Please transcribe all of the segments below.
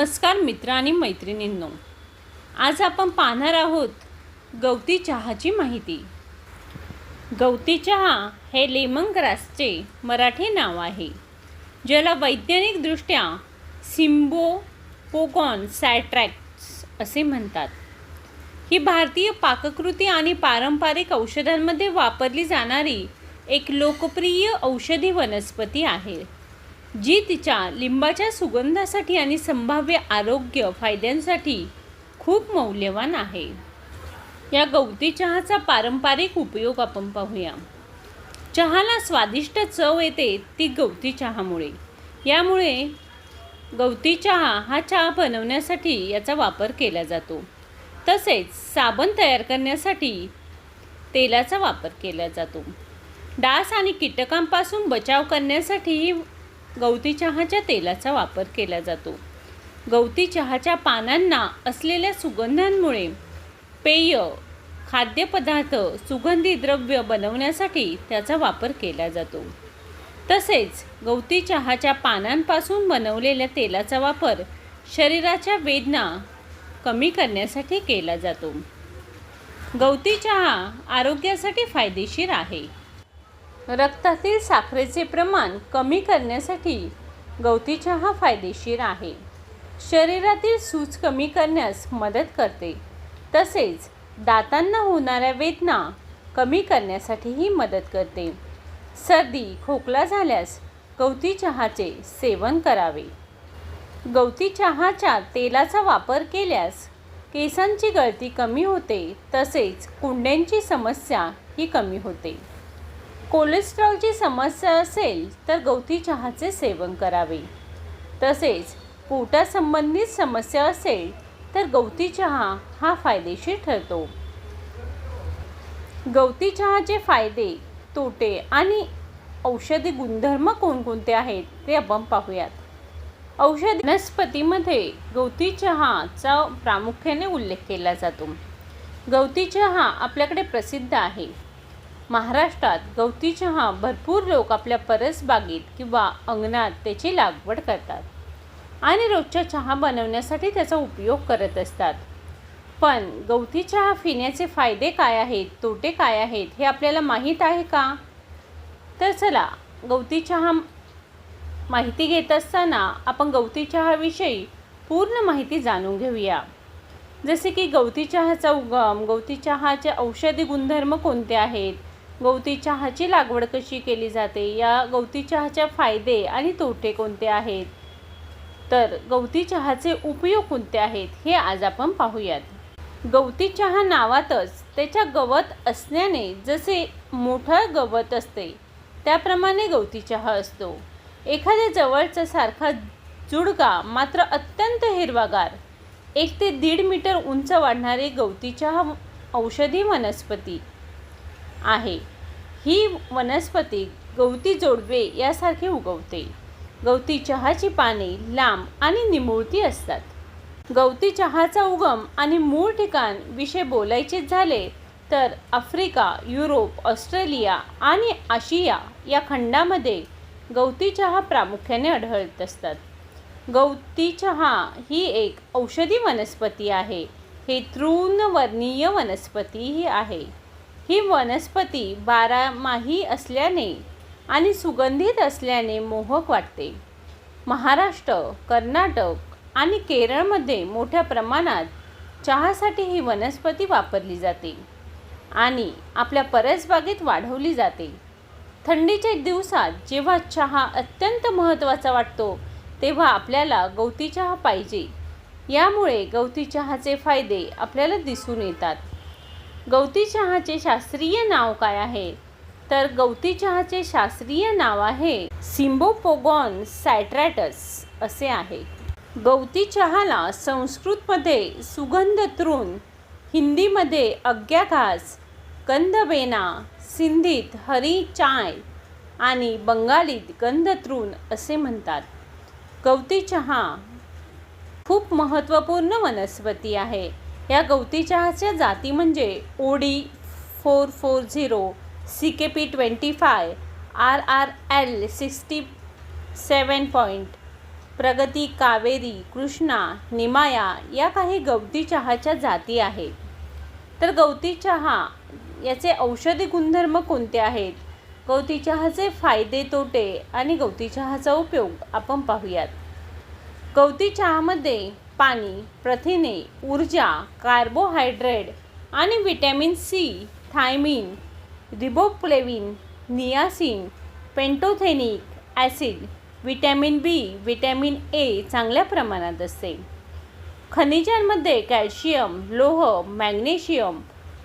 नमस्कार मित्र आणि मैत्रिणींनो. आज आपण पाहणार आहोत गवती चहाची माहिती. गवती चहा हे लेमन ग्रासचे मराठी नाव आहे ज्याला वैज्ञानिकदृष्ट्या सिम्बोपोगॉन सॅट्रॅक्ट्स असे म्हणतात. ही भारतीय पाककृती आणि पारंपरिक औषधांमध्ये वापरली जाणारी एक लोकप्रिय औषधी वनस्पती आहे. जी तिच्या लिंबाच्या सुगंधासाठी आणि संभाव्य आरोग्य फायद्यांसाठी खूप मौल्यवान आहे. या गवती चहाचा पारंपरिक उपयोग आपण पाहूया. चहाला स्वादिष्ट चव येते ती गवती चहामुळे. यामुळे गवती चहा हा चहा बनवण्यासाठी याचा वापर केला जातो. तसेच साबण तयार करण्यासाठी तेलाचा वापर केला जातो. डास आणि कीटकांपासून बचाव करण्यासाठी गवती चहाच्या तेलाचा वापर केला जातो. गवती चहाच्या पानांना असलेल्या सुगंधांमुळे पेय खाद्यपदार्थ सुगंधी द्रव्य बनवण्यासाठी त्याचा वापर केला जातो. तसेच गवती चहाच्या पानांपासून बनवलेल्या तेलाचा वापर शरीराच्या वेदना कमी करण्यासाठी केला जातो. गवती चहा आरोग्यासाठी फायदेशीर आहे. रक्तातील साखरेचे प्रमाण कमी करण्यासाठी गवती चहा फायदेशीर आहे. शरीरातील सूज कमी करण्यास मदत करते. तसेच दातांना होणाऱ्या वेदना कमी करण्यासाठीही मदत करते. सर्दी खोकला झाल्यास गवती चहाचे सेवन करावे. गवती चहाच्या तेलाचा वापर केल्यास केसांची गळती कमी होते. तसेच कुंड्यांची समस्या ही कमी होते. कोलेस्ट्रॉलची समस्या असेल तर गवती चहाचे सेवन करावे. तसेच पोटासंबंधित समस्या असेल तर गवती चहा हा फायदेशीर ठरतो. गवती चहाचे फायदे तोटे आणि औषधी गुणधर्म कोणकोणते आहेत ते आपण पाहूयात. औषधी वनस्पतीमध्ये गवती चहाचा प्रामुख्याने उल्लेख केला जातो. गवती चहा आपल्याकडे प्रसिद्ध आहे. महाराष्ट्रात गवती चहा भरपूर लोक आपल्या परसबागेत किंवा अंगणात त्याची लागवड करतात. आणि रोजच्या चहा बनवण्यासाठी त्याचा उपयोग करत असतात. पण गवती चहा पिण्याचे फायदे काय आहेत? तोटे काय आहेत? हे आपल्याला माहीत आहे का? तर चला गवती चहा माहिती घेत असताना आपण गवती चहाविषयी पूर्ण माहिती जाणून घेऊया. जसे की गवती चहाचा उगम गवती चहाचे औषधी गुणधर्म कोणते आहेत? गवती चहाची लागवड कशी केली जाते? या गवती चहाचे फायदे आणि तोटे कोणते आहेत? तर गवती चहाचे उपयोग कोणते आहेत? हे आज आपण पाहूयात. गवती चहा नावातच त्याच्या गवत असल्याने जसे मोठं गवत असते त्याप्रमाणे गवती चहा असतो. एखाद्या जवळचा सारखा जुडगा मात्र अत्यंत हिरवागार. एक ते दीड मीटर उंच वाढणारी गवती चहा औषधी वनस्पती. आहे. ही वनस्पती गवती जोडवे यासारखे उगवते. गवती चहाची पाने लांब आणि निमुळती असतात. गवती चहाचा उगम आणि मूळ ठिकाण विषय बोलायचे झाले तर आफ्रिका युरोप ऑस्ट्रेलिया आणि आशिया या खंडामध्ये गवती चहा प्रामुख्याने आढळत असतात. गवती चहा ही एक औषधी वनस्पती आहे. हे तृणवर्णीय वनस्पतीही आहे. ही वनस्पती बारामाही असल्याने आणि सुगंधित असल्याने मोहक वाटते. महाराष्ट्र कर्नाटक आणि केरळमध्ये मोठ्या प्रमाणात चहासाठी ही वनस्पती वापरली जाते आणि आपल्या परसबागेत वाढवली जाते. थंडीच्या दिवसात जेव्हा चहा अत्यंत महत्त्वाचा वाटतो तेव्हा आपल्याला गवती चहा पाहिजे. यामुळे गवती चहाचे फायदे आपल्याला दिसून येतात. गवती चहाचे शास्त्रीय नाव काय आहे? तर गवती चहाचे शास्त्रीय नाव आहे सिम्बोपोगॉन सॅट्रॅटस असे आहे. गवती चहाला संस्कृतमध्ये सुगंध तृण हिंदीमध्ये अज्ञाघास कंदबेना गंधबेना सिंधीत हरी चाय आणि बंगालीत गंधतृण असे म्हणतात. गवती चहा खूप महत्त्वपूर्ण वनस्पती आहे. या गवती चहाच्या जाती म्हणजे OD four four zero C K P twenty five R R L sixty seven point Pragati Kaveri Krishna निमाया या काही गवती चहाच्या जाती आहेत. तर गवती चहा याचे औषधी गुणधर्म कोणते आहेत? गवती चहाचे फायदे तोटे आणि गवती चहाचा उपयोग आपण पाहूयात. गवती चहामध्ये पाणी प्रथिने ऊर्जा कार्बोहायड्रेट आणि vitamin C thiamine riboflavin niacin pantothenic acid vitamin B vitamin A चांगल्या प्रमाणात असते. खनिजांमध्ये कॅल्शियम लोह मॅग्नेशियम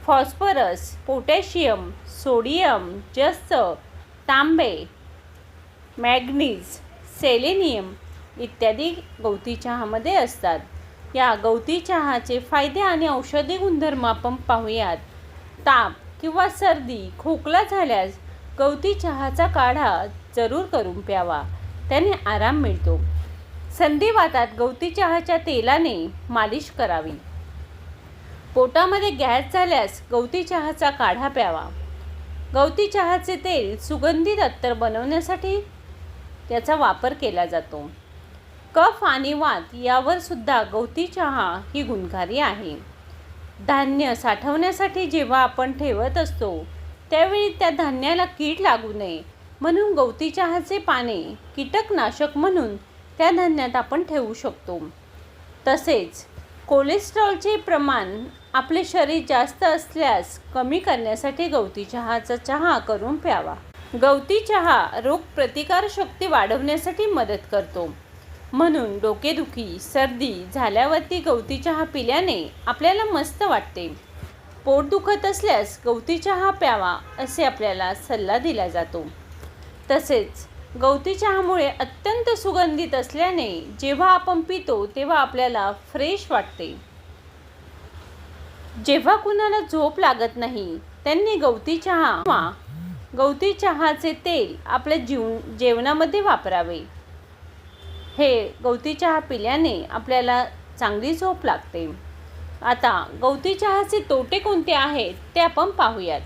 फॉस्फरस पोटॅशियम सोडियम जस्त तांबे मॅग्नीज सेलेनियम इत्यादी गवती चहामध्ये असतात. या गवती चहाचे फायदे आणि औषधी गुणधर्म आपण पाहूयात. ताप किंवा सर्दी खोकला झाल्यास गवती चहाचा काढा जरूर करून प्यावा. त्याने आराम मिळतो. संधिवातात गवती चहाच्या तेलाने मालिश करावी. पोटामध्ये गॅस झाल्यास गवती चहाचा काढा प्यावा. गवती चहाचे तेल सुगंधित अत्तर बनवण्यासाठी त्याचा वापर केला जातो. कफ आणि वात यावर सुद्धा गवती चहा ही गुणकारी आहे. धान्य साठवण्यासाठी जेव्हा आपण ठेवत असतो त्यावेळी त्या धान्याला कीड लागू नये. म्हणून गवती चहाचे पाने कीटकनाशक म्हणून त्या धान्यात आपण ठेवू शकतो. तसेच कोलेस्ट्रॉलचे प्रमाण आपले शरीर जास्त असल्यास कमी करण्यासाठी गवती चहाचा चहा करून प्यावा. गवती चहा रोगप्रतिकारशक्ती वाढवण्यासाठी मदत करतो. म्हणून डोकेदुखी सर्दी झाल्यावरती गवती चहा पिल्याने आपल्याला मस्त वाटते. पोट दुखत असल्यास गवती चहा प्यावा असे आपल्याला सल्ला दिला जातो. तसेच गवती चहामुळे अत्यंत सुगंधित असल्याने जेव्हा आपण पितो तेव्हा आपल्याला फ्रेश वाटते. जेव्हा कुणाला झोप लागत नाही त्यांनी गवती चहा किंवा गवती चहाचे तेल आपल्या जीव जेवणामध्ये वापरावे. हे गवती चहा पिल्याने आपल्याला चांगली झोप लागते. आता गवती चहाचे तोटे कोणते आहेत ते आपण पाहूयात.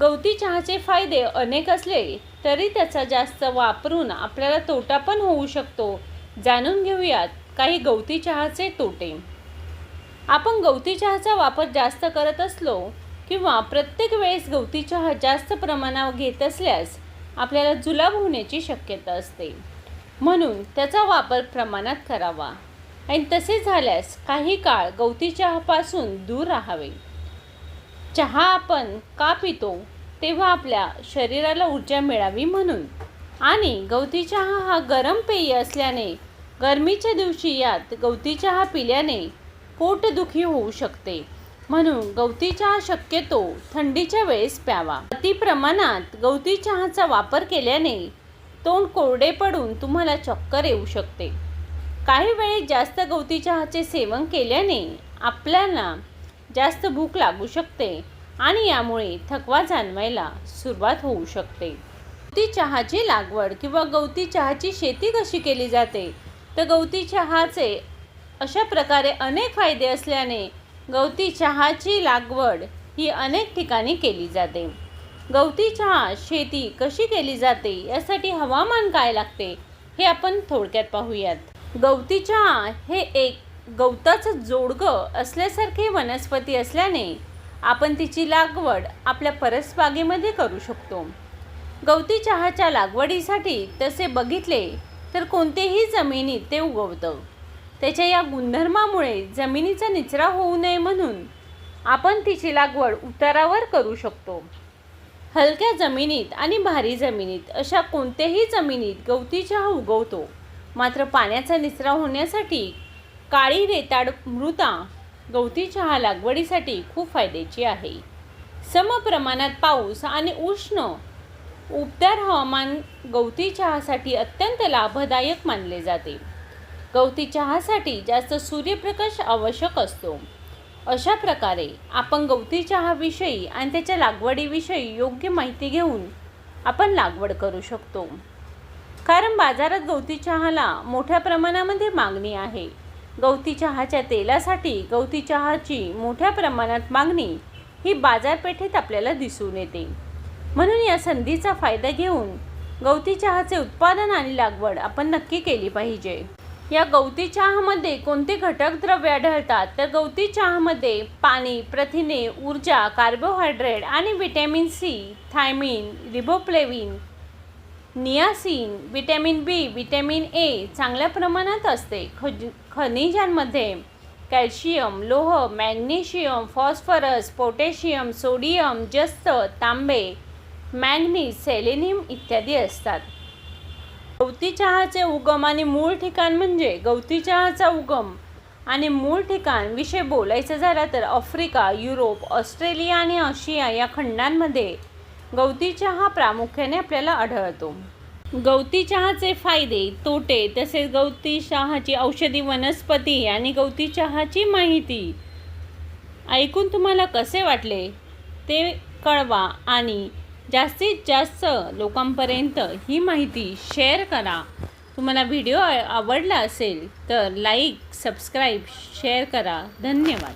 गवती चहाचे फायदे अनेक असले तरी त्याचा जास्त वापरून आपल्याला तोटा पण होऊ शकतो. जाणून घेऊयात काही गवती चहाचे तोटे. आपण गवती चहाचा वापर जास्त करत असलो किंवा प्रत्येक वेळेस गवती चहा जास्त प्रमाणावर घेत असल्यास आपल्याला जुलाब होण्याची शक्यता असते. म्हणून त्याचा वापर प्रमाणात करावा. आणि तसे झाल्यास काही काळ गवती चहापासून दूर राहावे. चहा आपण का पितो? तेव्हा आपल्या शरीराला ऊर्जा मिळावी म्हणून. आणि गवती चहा हा गरम पेय असल्याने गरमीच्या दिवशी यात गवती चहा पिल्याने पोटदुखी होऊ शकते. म्हणून गवती चहा शक्यतो थंडीच्या वेळेस प्यावा. अति प्रमाणात गवती चहाचा वापर केल्याने तोंड कोरडे पडून तुम्हाला चक्कर येऊ शकते. काही वेळेस जास्त गवती चहाचे सेवन केल्याने आपल्याला जास्त भूक लागू शकते आणि यामुळे थकवा जाणवायला सुरुवात होऊ शकते. गवती चहाची लागवड किंवा गवती चहाची शेती कशी केली जाते? तर गवती चहाचे अशा प्रकारे अनेक फायदे असल्याने गवती चहाची लागवड ही अनेक ठिकाणी केली जाते. गवती चहा शेती कशी केली जाते यासाठी हवामान काय लागते हे आपण थोडक्यात पाहूयात. गवती चहा हे एक गवताचं जोडगं असल्यासारखे वनस्पती असल्याने आपण तिची लागवड आपल्या परसबागेमध्ये करू शकतो. गवती चहाच्या लागवडीसाठी तसे बघितले तर कोणतेही जमिनीत ते उगवतं. त्याच्या या गुणधर्मामुळे जमिनीचा निचरा होऊ नये म्हणून आपण तिची लागवड उतारावर करू शकतो. हलक्या जमिनीत आणि भारी जमिनीत अशा कोणत्याही जमिनीत गवती चहा उगवतो. मात्र पाण्याचा निचरा होण्यासाठी काळी रेताड मृदा गवती चहा लागवडीसाठी खूप फायद्याची आहे. समप्रमाणात पाऊस आणि उष्ण उबदार हवामान गवती चहासाठी अत्यंत लाभदायक मानले जाते. गवती चहासाठी जास्त सूर्यप्रकाश आवश्यक असतो. अशा प्रकारे आपण गवती चहाविषयी आणि त्याच्या लागवडीविषयी योग्य माहिती घेऊन आपण लागवड करू शकतो. कारण बाजारात गवती चहाला मोठ्या प्रमाणामध्ये मागणी आहे. गवती चहाच्या तेलासाठी गवती चहाची मोठ्या प्रमाणात मागणी ही बाजारपेठेत आपल्याला दिसून येते. म्हणून या संधीचा फायदा घेऊन गवती चहाचे उत्पादन आणि लागवड आपण नक्की केली पाहिजे. या गवती चहामध्ये कोणते घटक द्रव्य आढळतात? तर गवती चहामध्ये पाणी प्रथिने ऊर्जा कार्बोहायड्रेट आणि vitamin C thiamine riboflavin niacin vitamin B vitamin A चांगल्या प्रमाणात असते. खज खनिजांमध्ये कॅल्शियम लोह मॅग्नेशियम फॉस्फरस पोटॅशियम सोडियम जस्त तांबे मॅग्नीज सेलेनियम इत्यादी असतात. गवती चहाचे उगम आणि मूळ ठिकाण म्हणजे गवती चहाचा उगम. आणि मूळ ठिकाण विषय बोलायचं झालं तर आफ्रिका युरोप ऑस्ट्रेलिया आणि आशिया या खंडांमध्ये गवती चहा प्रामुख्याने आपल्याला आढळतो. गवती चहाचे फायदे तोटे तसेच गवती चहाची औषधी वनस्पती आणि गवती चहाची माहिती. ऐकून तुम्हाला कसे वाटले? ते कळवा आणि जास्तीत जास्त लोकांपर्यंत ही माहिती शेअर करा. तुम्हाला व्हिडिओ आवडला असेल तर लाईक सबस्क्राईब शेअर करा. धन्यवाद.